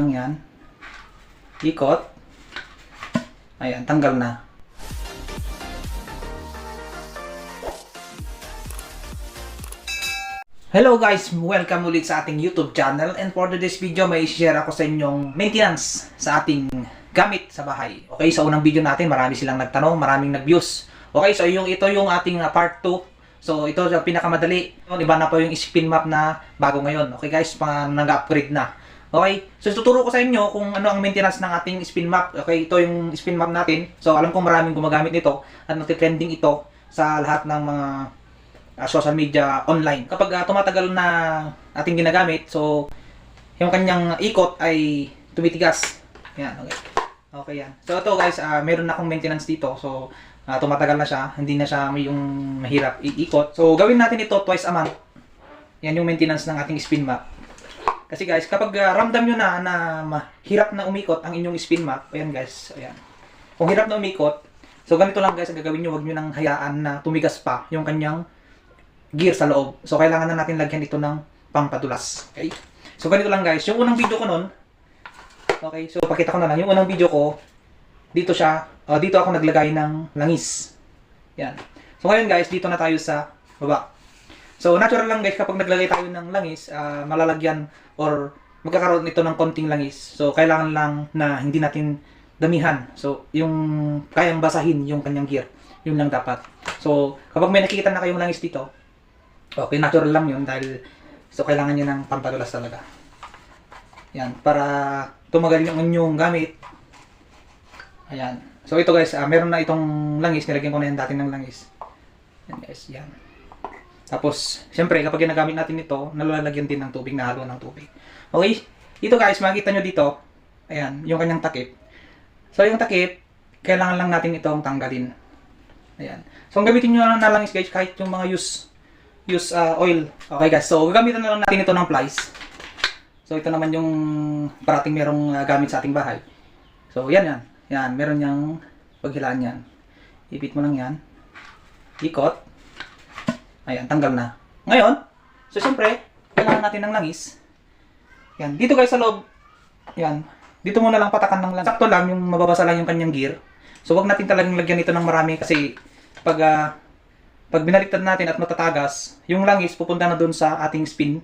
lang yan. Ikot. Ayan, tanggal na. Hello guys! Welcome ulit sa ating YouTube channel and for today's video may share ako sa inyong maintenance sa ating gamit sa bahay. Okay, sa unang video natin marami silang nagtanong, maraming nag-views. Okay, so yung ito yung ating uh, part 2. So ito yung pinakamadali. Iba na po yung spin map na bago ngayon. Okay guys, pang nag-upgrade na. Okay, so tuturo ko sa inyo kung ano ang maintenance ng ating spin map. Okay, ito yung spin map natin. So alam ko maraming gumagamit nito at nagtitrending ito sa lahat ng mga uh, social media online. Kapag uh, tumatagal na ating ginagamit, so yung kanyang ikot ay tumitigas. Yan, okay. Okay yan. So ito guys, uh, meron na akong maintenance dito. So uh, tumatagal na siya, hindi na siya yung mahirap iikot. So gawin natin ito twice a month. Yan yung maintenance ng ating spin map. Kasi guys, kapag uh, ramdam nyo na na mahirap na umikot ang inyong spin map, ayan guys, ayan. Kung hirap na umikot, so ganito lang guys ang gagawin nyo, wag nyo nang hayaan na tumigas pa yung kanyang gear sa loob. So, kailangan na natin lagyan ito ng pampadulas. Okay? So, ganito lang guys. Yung unang video ko nun, okay, so pakita ko na lang. Yung unang video ko, dito siya, uh, dito ako naglagay ng langis. Yan. So, ngayon guys, dito na tayo sa baba. So, natural lang guys, kapag naglagay tayo ng langis, ah, malalagyan or magkakaroon ito ng konting langis. So, kailangan lang na hindi natin damihan. So, yung kayang basahin yung kanyang gear. Yun lang dapat. So, kapag may nakikita na kayong langis dito, okay, natural lang yun dahil so kailangan nyo ng pampadulas talaga. Yan, para tumagal yung inyong gamit. Ayan. So, ito guys, ah, meron na itong langis. Nilagyan ko na yan dati ng langis. Yan guys, yan. Tapos, siyempre, kapag ginagamit natin ito, nalalagyan din ng tubig, nahalo ng tubig. Okay? Ito guys, makikita nyo dito, ayan, yung kanyang takip. So, yung takip, kailangan lang natin itong tanggalin. Ayan. So, ang gamitin nyo na lang is guys, kahit yung mga use, use uh, oil. Okay guys, so gagamitan na lang natin ito ng plies. So, ito naman yung parating merong uh, gamit sa ating bahay. So, yan yan. Yan, meron niyang paghilaan yan. Ipit mo lang yan. Ikot. Ayan, tanggal na. Ngayon, so siyempre, kailangan natin ng langis. Yan, dito guys sa loob. Yan, dito mo na lang patakan ng langis. Sakto lang, yung mababasa lang yung kanyang gear. So, wag natin talagang lagyan ito ng marami kasi pag ah, pag binaliktad natin at matatagas, yung langis pupunta na doon sa ating spin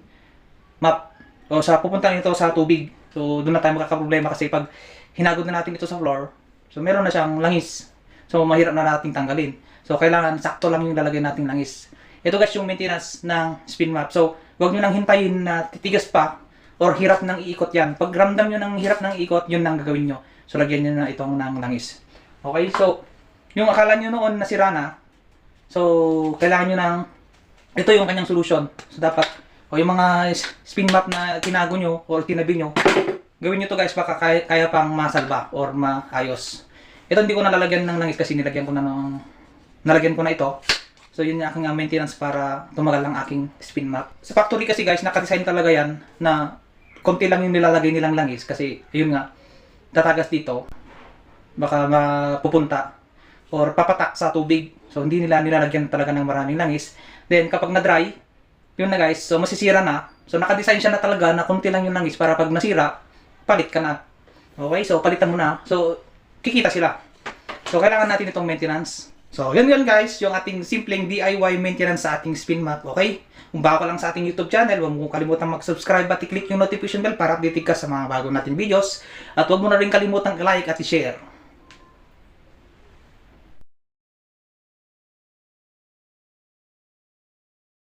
map. O sa pupunta nito sa tubig. So, doon na tayo magkakaproblema kasi pag hinagod na natin ito sa floor, so meron na siyang langis. So, mahirap na nating tanggalin. So, kailangan sakto lang yung lalagay nating langis. Ito guys yung maintenance ng spin map. So, huwag nyo nang hintayin na titigas pa or hirap nang iikot yan. Pag ramdam nyo ng hirap nang iikot, yun nang gagawin nyo. So, lagyan nyo na itong ng langis. Okay, so, yung akala nyo noon nasira na, so, kailangan nyo ng, ito yung kanyang solution. So, dapat, o yung mga spin map na tinago nyo or tinabi nyo, gawin nyo to guys, baka kaya, kaya pang masalba or maayos. Ito hindi ko nalalagyan ng langis kasi nilagyan ko na ng, nalagyan ko na ito. So yun yung aking maintenance para tumagal ang aking spin map. Sa factory kasi guys, nakadesign talaga yan na konti lang yung nilalagay nilang langis kasi yun nga, tatagas dito, baka mapupunta or papatak sa tubig. So hindi nila nilalagyan talaga ng maraming langis. Then kapag na-dry, yun na guys, so masisira na. So nakadesign siya na talaga na konti lang yung langis para pag nasira, palit ka na. Okay, so palitan mo na. So kikita sila. So kailangan natin itong maintenance. So, yun yun guys, yung ating simpleng DIY maintenance sa ating spin map, okay? Kung bago lang sa ating YouTube channel, huwag mo kalimutan mag-subscribe at i-click yung notification bell para update ka sa mga bago nating videos. At huwag mo na rin kalimutan i-like at i-share.